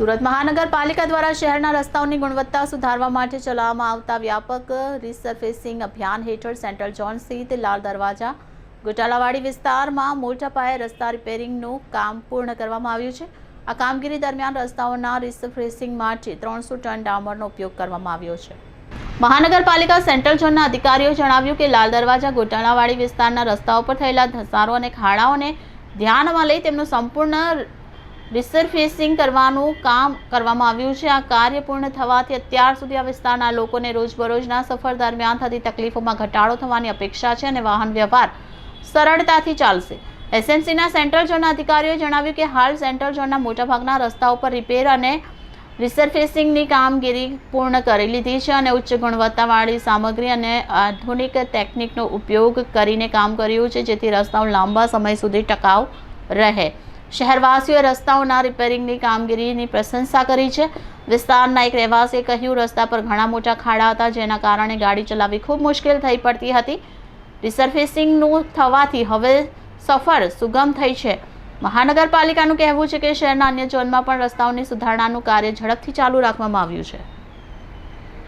સુરત મહાનગરપાલિકા દ્વારા શહેરના રસ્તાઓની ગુણવત્તા સુધારવા માટે ચલાવવામાં આવતા વ્યાપક રિસર્ફેસિંગ અભિયાન હેઠળ સેન્ટ્રલ ઝોન સ્થિત લાલ દરવાજા ગોટાલાવાડી વિસ્તારમાં મોટા પાયે રસ્તા રિપેરિંગનું કામ પૂર્ણ કરવામાં આવ્યું છે. આ કામગીરી દરમિયાન રસ્તાઓના રિસર્ફેસિંગ માટે ત્રણસો ટન ડામરનો ઉપયોગ કરવામાં આવ્યો છે. મહાનગરપાલિકા સેન્ટ્રલ ઝોનના અધિકારીઓ જણાવ્યું કે લાલ દરવાજા ગોટાળાવાડી વિસ્તારના રસ્તાઓ પર થયેલા ધસારો અને ખાડાઓને ધ્યાનમાં લઈ તેમનું સંપૂર્ણ રિસર્ફેસિંગ કરવાનું કામ કરવામાં આવ્યું છે. આ કાર્ય પૂર્ણ થવાથી અત્યાર સુધી આ વિસ્તારના લોકોને રોજબરોજના સફર દરમિયાન થતી તકલીફોમાં ઘટાડો થવાની અપેક્ષા છે અને વાહન વ્યવહાર સરળતાથી ચાલશે. એસએમસીના સેન્ટ્રલ ઝોનના અધિકારીઓએ જણાવ્યું કે હાલ સેન્ટ્રલ ઝોનના મોટાભાગના રસ્તાઓ પર રિપેર અને રિસરફેસિંગની કામગીરી પૂર્ણ કરી લીધી છે અને ઉચ્ચ ગુણવત્તાવાળી સામગ્રી અને આધુનિક ટેકનિકનો ઉપયોગ કરીને કામ કર્યું છે, જેથી રસ્તાઓ લાંબા સમય સુધી ટકાઉ રહે. શહેરવાસીઓએ રસ્તાઓના રિપેરિંગની કામગીરીની પ્રશંસા કરી છે. વિસ્તારના એક રહેવાસીએ કહ્યું, રસ્તા પર ઘણા મોટા ખાડા હતા, જેના કારણે ગાડી ચલાવવી ખૂબ મુશ્કેલ થઈ પડતી હતી. રિસર્ફેસિંગનું થવાથી હવે સફર સુગમ થઈ છે. મહાનગરપાલિકાનું કહેવું છે કે શહેરના અન્ય ઝોનમાં પણ રસ્તાઓની સુધારણાનું કાર્ય ઝડપથી ચાલુ રાખવામાં આવ્યું છે.